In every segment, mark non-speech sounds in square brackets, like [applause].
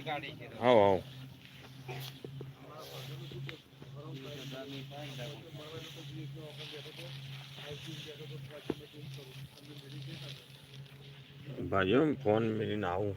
સીવી કાઢી છે આવો આવો ભાઈઓ ફોન મેળીને આવું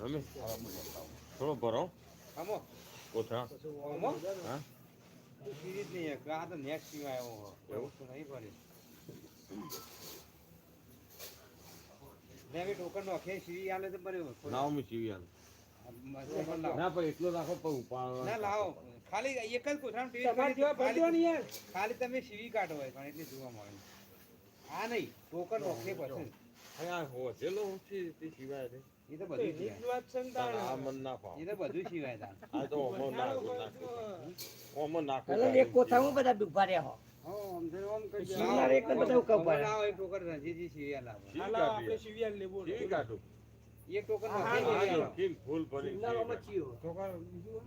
રમેશ થોડો ભરો. આમો. કોથળા આમો? હા. સીવી જ નહીં આ તો નેક્સ્ટ સીવા આવ્યો એવું? તો નહીં પડી મેં ટોકન સીવી આલે તો બરાબર લાવો મેં સીવી આલું. ના પણ એટલો રાખો પણ ઉપાડો ના લાવો. ખાલી એક જ કોથળામાં. ખાલી તમે સીવી કાઢો હોય પણ એટલે જોવા મળે. આ નહીં. ટોકન નોખે પછી. આ હોજેલો હું તે સિવાય નહીં. એ તો બધું. આ મન ના ફાવે. એ તો બધું સિવાય તા આ તો ઓમો નાખો. ઓમો નાખો. એટલે એક કોઠામાં બધા ઊભા રહ્યા હો. બધા ટોકન રહ્યા.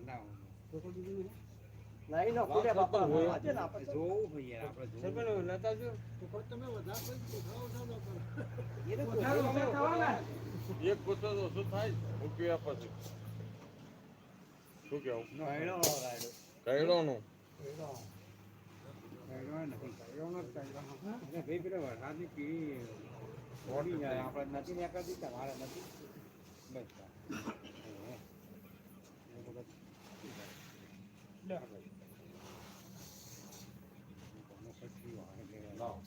હા. જોવું એક કોથળો તો શું થાય? હું પીવા પછી. શું કેવું? નો. લાવો.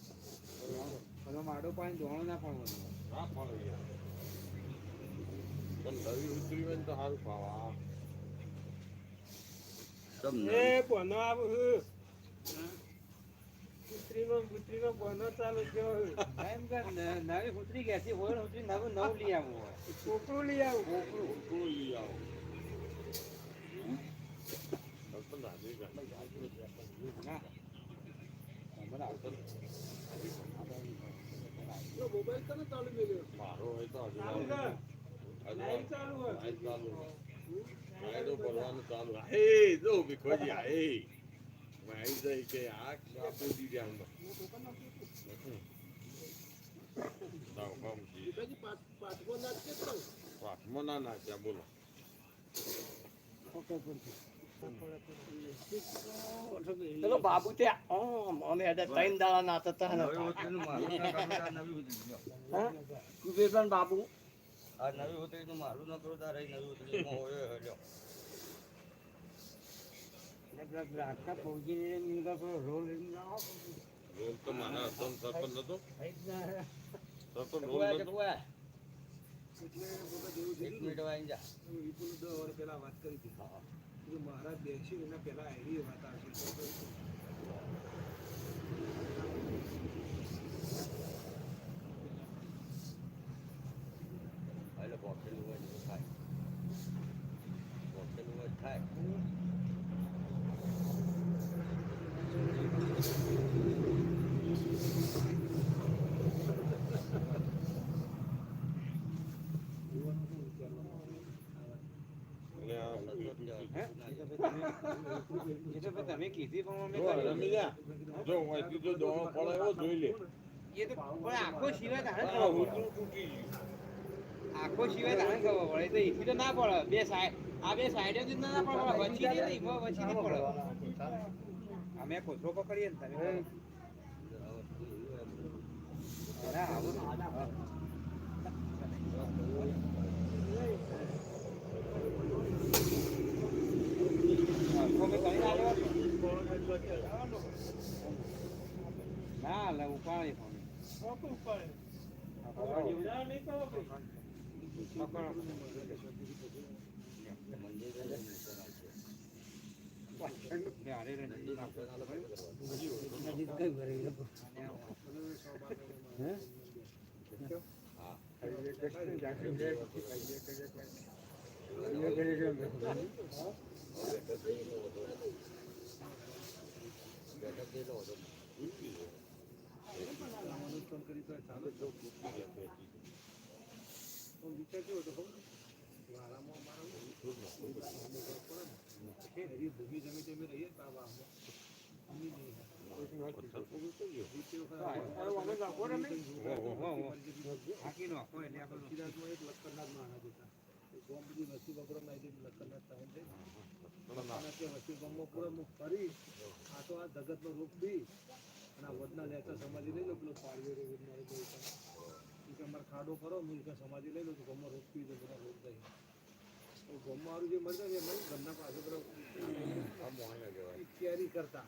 બધો માડો પાણી ધોણો ના પણ ના પણ નવી ઉતરી હોય તો સારું આ. બોનો આવું બોનો ચાલુ થયો એમ કે નવી ઉતરી ગયા છે હોય ને નવું નવું લઈ આવું હોય. કોકરું લઈ આવું. કોકરું ઉકળું લઈ આવો. મોબાઈલ તને ચાલુ મેલ્યો મારો હોય તો ભરવાનું ચાલુ હોય. હે, જો ભીખોજી, આ, હે. હું આવી જાય કે આ આપી દીધી કામ તો. પાઠમાં ના નાખ્યા બોલો પેલો બાબુ તે આમ અમે ત્રણ દાડા નાતા હતા ને. હા? કુબેરભાઈ બાબુ આખા ફૌજી નીકળ રોલ લઈને આવો. રોલ તો મારા હસન સરપંચ હતો સરપંચ રોલ નતો? પેલા વાત કરી હતી. મહારાજ બેસી એના પેલા આયરી વાત આવશે. એ તો તમે કીધી પણ અમે જો કરી. રમી જા. જો અહીંથી જો દોણો પડે જોઈ લે. એ તો પણ આખો સિવાય ખબર પડે. તૂટી ગયું. આખો સિવાય તાણે ખબર પડે. તો એથી તો ના પડે. બે સાઈડ આ બે સાઈડે જ ના પડે નહીં નહીં પડે. અમે કોથળો પકડીએ ને તમે આવું. ऊपर नहीं करो बैठक दे दो મનુષ્ય કરી તો ચાલે જ. વિચાર કેવો હતો ખબર? વાળામાં અમારા હરી ભૂમિ જમી જમી રહીએ. હાકી નો રૂપ બી, અને આ વડના લેતા સમાધિ લઈ લો, પેલો પાડ્યો રે કે અમારે ખાડો કરો, હું ઈ કે સમાધિ લઈ લો, તો ગામમાં રોજ પી જાય, બધા રોગ થઈ તો ગામમાં જે મળતા એ મને ઘરના પાસે પેલો કેરી કરતા,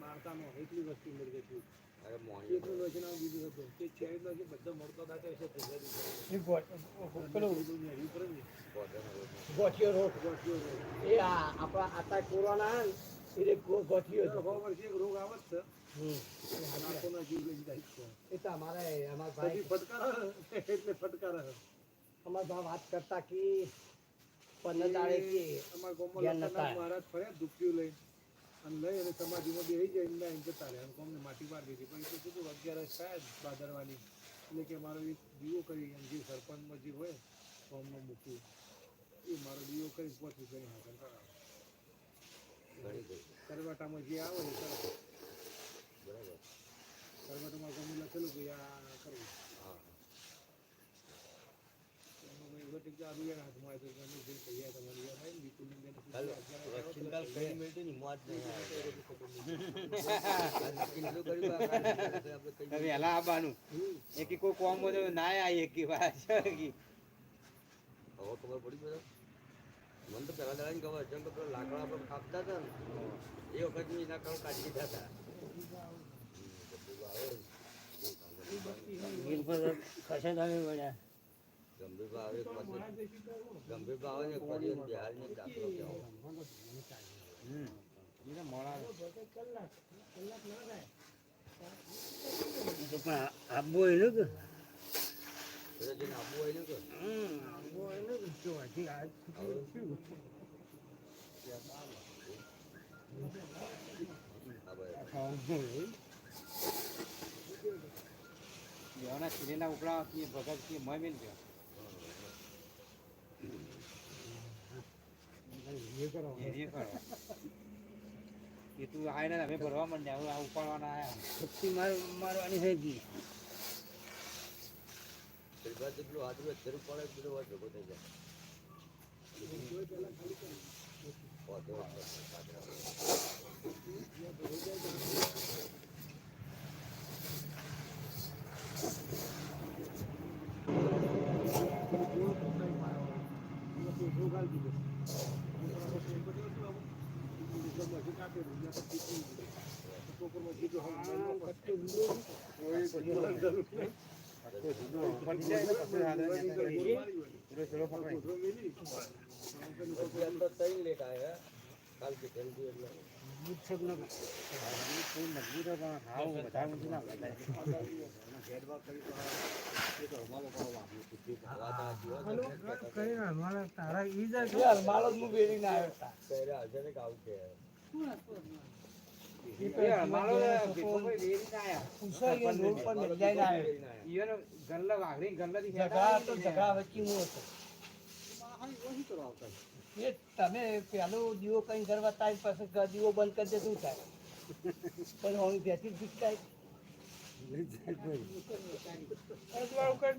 મારતા નો, એટલી વસ્તી મળી ગઈ એટલું. લોચન બીજું હતું. તે ચેરી બધો મળતો હતા તે છે. ગોઠિયો રોગ ગોઠિયો રોગ. એ આપણા આતા કોરોના એ ગો- ગોઠિયો રોગ આવે છે. અમારે અમારા પછી ભાઈ ફટકારે એટલે ફટકારે. અમારા ભાઈ વાત કરતા કે પંદર દાડે કે અમારા ગામમાં જ્ઞાન લખનનાથ નતા. મહારાજ ફર્યા દુખ્યું લઈ અને લઈ અને સમાધિમાં બેસી જાય એમના એમ જતા રહ્યા. અને માટી મારી દીધી. પણ એ તો કીધું અગિયારસ થાય જ એટલે કે મારો એક દીવો કરી એમ જે સરપંચમાં જે હોય ફોર્મમાં મૂક્યું એ મારો દીવો કરી પછી કરી હાજર કરાવે. કરવાટામાં જે આવે એ કરે કરવાટામાં ગમે લખેલું કે આ કરવું ને ની એક કોઈ કોમ ના આવી એક વાર હવે ખબર પડી બધા મને તો પહેલા દાડા ખબર છે લાકડા પર કાપતા હતા ને, એ વખત એના કામ કાઢી દીધા હતા. ગંભીર આવે પછી ગંભીર આવે ને પછી બિહાર ને દાખલો કહેવાય હમ એને મોડા બધા જેને આપવું હોય ને કે હા ભાઈ દેવાના ખીરેના ઉપડા ભગત કે મય મેલ ગયો એ તું આય ને અમે ભરવા માંડ્યા હવે આ ઉપાડવાના આયા મારવાની થઈ ગઈ પેલું હાથમાં જરૂર પડે બધું વાત ભેગો થઈ જાય વાંધો નહીં. પછી આમ તો જલ્દી એટલે મજબૂત હાવ વધારે ના ગલ્લા વાઘરી ઝઘડા તો ઝઘડા વચ્ચે એ તમે પેલો દીવો કઈ કરવા તારી પાસે દીવો બંધ કરી દે શું થાય? પણ હવે બેસી શીખતા અજવાળું કરી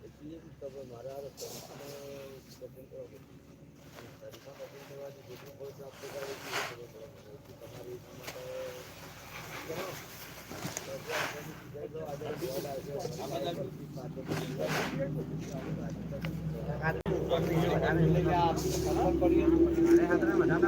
તારીખ મુહૂર્ત કાઢેલું હતું. છે પંદર દી આવી મારા. એટલે કે આ ખબર પડી ના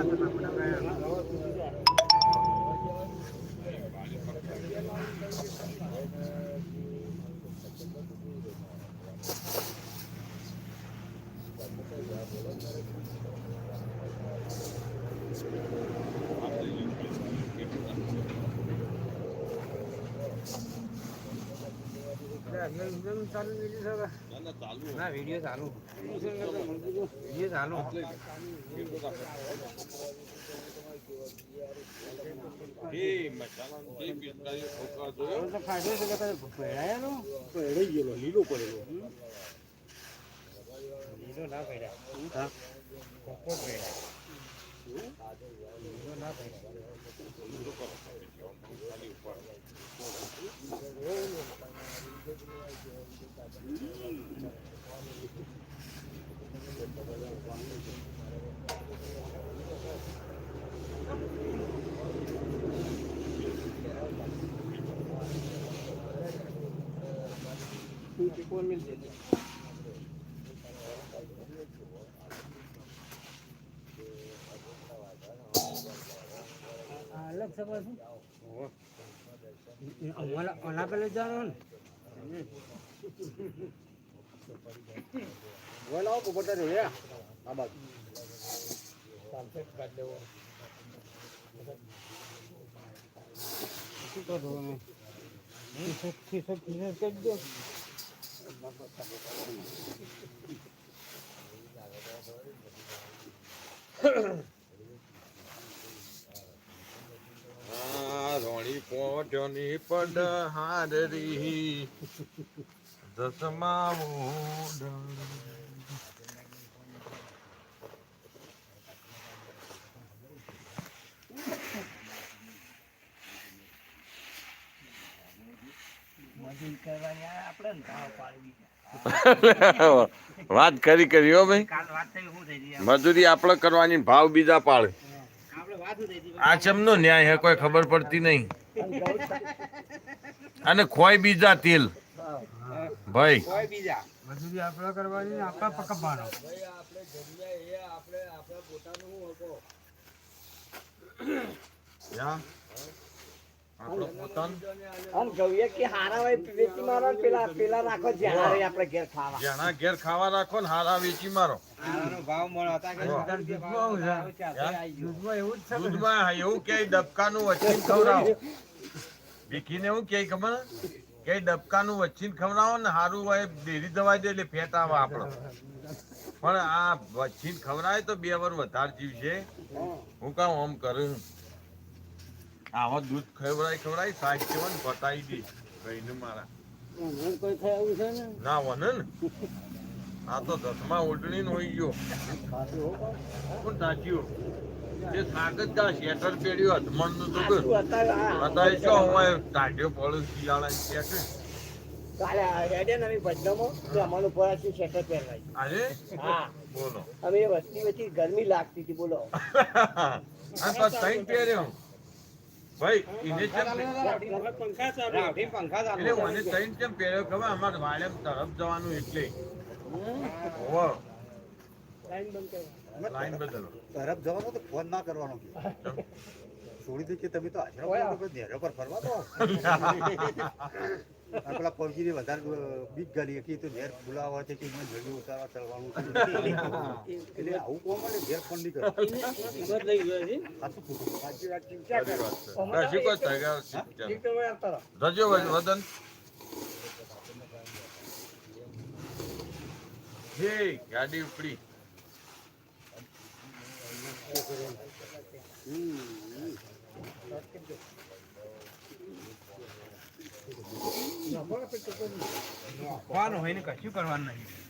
ના ચાલુ વીડિયો ચાલુ. વીડિયો ચાલુ. ફાયદો છે કે તારે ભેળાયાનો ગયેલો લીલો પડેલો લીલો ના ભેળાય ભેળાય લીલો ના ભેળાય કોણ મિલ જશે આ અલગ સભા શું ઓલા પેલે જવાનું ને. બોલ આવો પોપટા રે આ બાજુ. શું કરો દો રોણી પોટની પડ હારી દસમા મજૂરી કરવાની આ આપણે ને ભાવ પાડવી વાત કરી કરી હો ભાઈ. કાલ વાત થઈ શું થઈ ગઈ. મજૂરી આપણે કરવાની ભાવ બીજા પાડે આપણે વાત શું થઈ ગઈ આ ચમનો ન્યાય હે કોઈ ખબર પડતી નહીં. અને ખોય બીજા તેલ. ભાઈ. કોઈ બીજા. મજૂરી આપણે આપણે પોતાનો. કે હારા હોય વેચી મારો પેલા પેલા રાખો જ્યાં હારે આપણે ઘેર ખાવા. જેના ઘેર ખાવા રાખો ને હારા વેચી મારો. આનો ભાવ મળે હતા કે દૂધમાં આવું છે. દૂધમાં એવું જ છે ને. દૂધમાં એવું કે ડબકાનું વચ્ચે ખવડાવો. ભીખીને એવું કે ખબર કે ડબકાનું વચ્ચે ખવડાવો ને સારું હોય ડેરી દવાઈ દે એટલે ફેટ આવે આપણો. પણ આ વચ્ચે ખવડાવે તો બે વાર વધારે જીવશે. હું કામ આમ કરું આવા દૂધ ખવડાય ખવડાય સાહેબ કેવન પતાવી દે. ભાઈને મારા. કોઈ ખાવું છે ને? ના વને ને. આ તો દસમા ઓઢણી હોય ગયો. પણ. સાચ્યું જે શાક જ તા શેટર પેડ્યો અધમણનું આટલું અત્યારે શું હોય ટાઢ્યો પડ્યો શિયાળા કાલે હેડે ને અમે તો અમારું પરાથી શેટર પહેરાય અરે? હા. બોલો. અમે વસ્તી વચ્ચે ગરમી લાગતી હતી બોલો. [laughs] આ તો પહેર્યો. ભાઈ એને પંખા ચાલુ. પંખા ચાલુ. એટલે મને ત્રણ કેમ પહેર્યો? ખબર? અમારે વાળેમ તરફ જવાનું એટલે. લાઈન બદલો. તરફ જવાનો તો ફોન ના કરવાનો છોડી દે કે તમે તો આશરો. પર ફરવા દો. [laughs] આ પેલા ને વધારે બીક ગાલી હતી તો ઘેર બોલાવવા છે કે મને જલ્દી ઉતારવા ચડવાનું છે. એટલે આવું કોણ મને ઘેર ફોન નહીં કરે. રજો વદન. હે ગાડી ઉપડી. નાખવાનું હોય ને કશું કરવાનું નહીં.